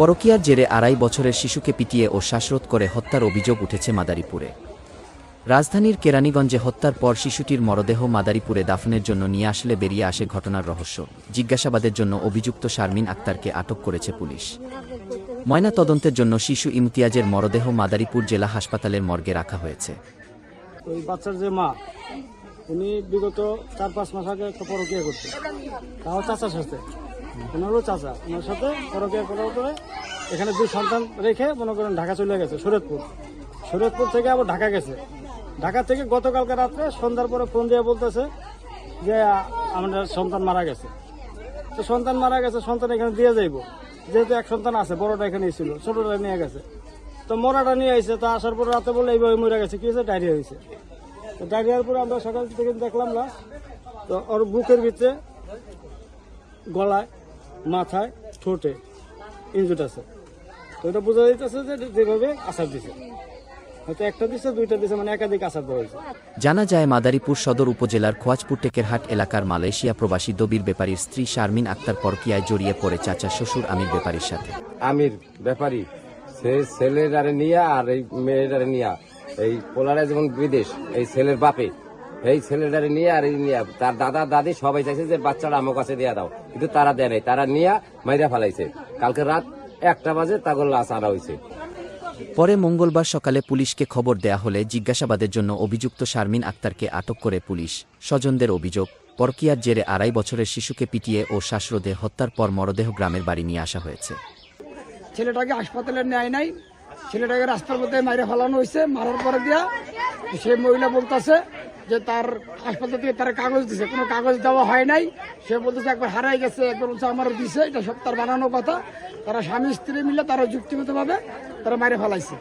পরকীয়ার জেরে আড়াই বছরের শিশুকে পিটিয়ে ও শ্বাসরোধ করে হত্যার অভিযোগ উঠেছে মাদারীপুরে। রাজধানীর কেরানীগঞ্জে হত্যার পর শিশুটির মরদেহ মাদারীপুরে দাফনের জন্য নিয়ে আসলে বেরিয়ে আসে ঘটনার রহস্য। জিজ্ঞাসাবাদের জন্য অভিযুক্ত শারমিন আক্তারকে আটক করেছে পুলিশ। ময়না তদন্তের জন্য শিশু ইমতিয়াজের মরদেহ মাদারীপুর জেলা হাসপাতালের মর্গে রাখা হয়েছে। ওই বাচ্চার যে মা, উনি বিগত চার পাঁচ মাস আগে পরকিয়া তাও ওনারও চাচা। ওনার সাথে পরকিয়া করার পরে এখানে দুই সন্তান রেখে মনে করেন ঢাকা চলে গেছে শরীয়তপুর শরীয়তপুর থেকে আবার ঢাকা গেছে। ঢাকা থেকে গতকালকে রাত্রে সন্ধ্যার পরে ফোন দিয়ে বলতেছে যে, আমাদের সন্তান মারা গেছে। তো সন্তান মারা গেছে, সন্তান এখানে দিয়ে যাইব। যেহেতু এক সন্তান আছে, বড়টা এখানে ছিল, ছোটটা নিয়ে গেছে। তো মরাটা নিয়ে আইছে, তো আসার পর রাতে বলে এইভাবে মরে গেছে। কি হয়েছে? ডায়রিয়া হয়েছে। তো ডায়রিয়ার পরে আমরা সকাল থেকে দেখলাম না তো ওর বুকের ভিতরে গলায় মাথায় ঠোঁটে ইঞ্জুট আছে। তো এটা বোঝা যাইতেছে যে যেভাবে আসার দিছে। হয়তো একটা দিছে দুইটা দিছে মানে একাধিক আসার দেওয়া হয়েছে। জানা যায় মাদারীপুর সদর উপজেলার খোয়াজপুর টেকেরহাট এলাকার মালয়েশিয়া প্রবাসী দবির ব্যাপারীর স্ত্রী শারমিন আক্তার পরকিয়ায় জড়িয়ে পড়ে চাচা শ্বশুর আমির ব্যাপারীর সাথে। আমির ব্যাপারী সে ছেলেরারে নিয়া আর এই মেয়েরারে নিয়া এই পোলারে যেমন বিদেশ এই ছেলের বাপে এই ছেলেটারে নিয়ে আর এই নিয়ে তার দাদা দাদি সবাই চাইছে যে বাচ্চাটা আমার কাছে দিয়ে দাও। কিন্তু তারা দেয় নাই তারা নিয়া মাইরা ফেলাইছে। কালকে রাত একটা বাজে তাগর লাশ আনা হয়েছে পরে মঙ্গলবার সকালে পুলিশকে খবর দেয়া হলে জিজ্ঞাসাবাদের জন্য অভিযুক্ত শারমিন আক্তারকে আটক করে পুলিশ। স্বজনদের অভিযোগ পরকিয়ার জেরে আড়াই বছরের শিশুকে পিটিয়ে ও শ্বাসরোধে হত্যার পর মরদেহ গ্রামের বাড়ি নিয়ে আসা হয়েছে। ছেলেটাকে হাসপাতালে নেয় নাই। ছেলেটাকে রাস্তার মধ্যে মাইরে ফেলানো হয়েছে মারার পরে দিয়া সে মহিলা বলতেছে যে তার হাসপাতাল থেকে তার কাগজ দিছে। কোনো কাগজ দেওয়া হয় নাই। সে বলতেছে, একবার হারাই গেছে, একবার বলছে আমার দিছে। এটা সব তার বানানো কথা। তারা স্বামী, স্ত্রী মিলে তারা যুক্তিগতভাবে তারা মারে ফেলাইছে।